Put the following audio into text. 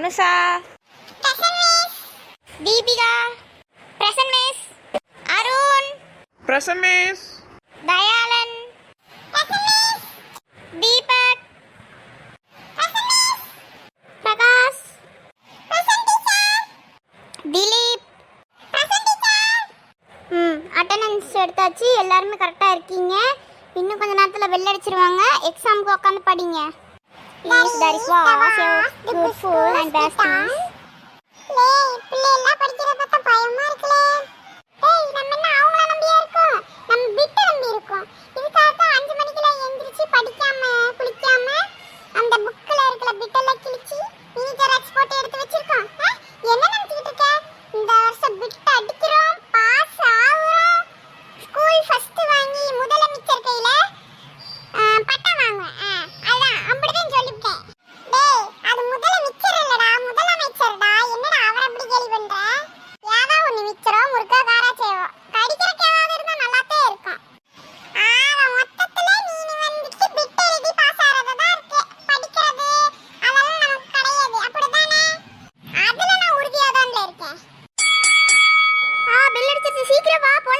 Anusha Deepika. Present miss. Arun. Present miss. Dayalan. Deepak. Prakash. Dilip. ம் attendance எடுத்தாச்சு. எல்லாருமே கரெக்டாக இருக்கீங்க. இன்னும் கொஞ்ச நேரத்தில் வெளில அடிச்சிருவாங்க. எக்ஸாமுக்கு உட்காந்து படிங்க. Yes, that is was your good food and best things. entregar, pô.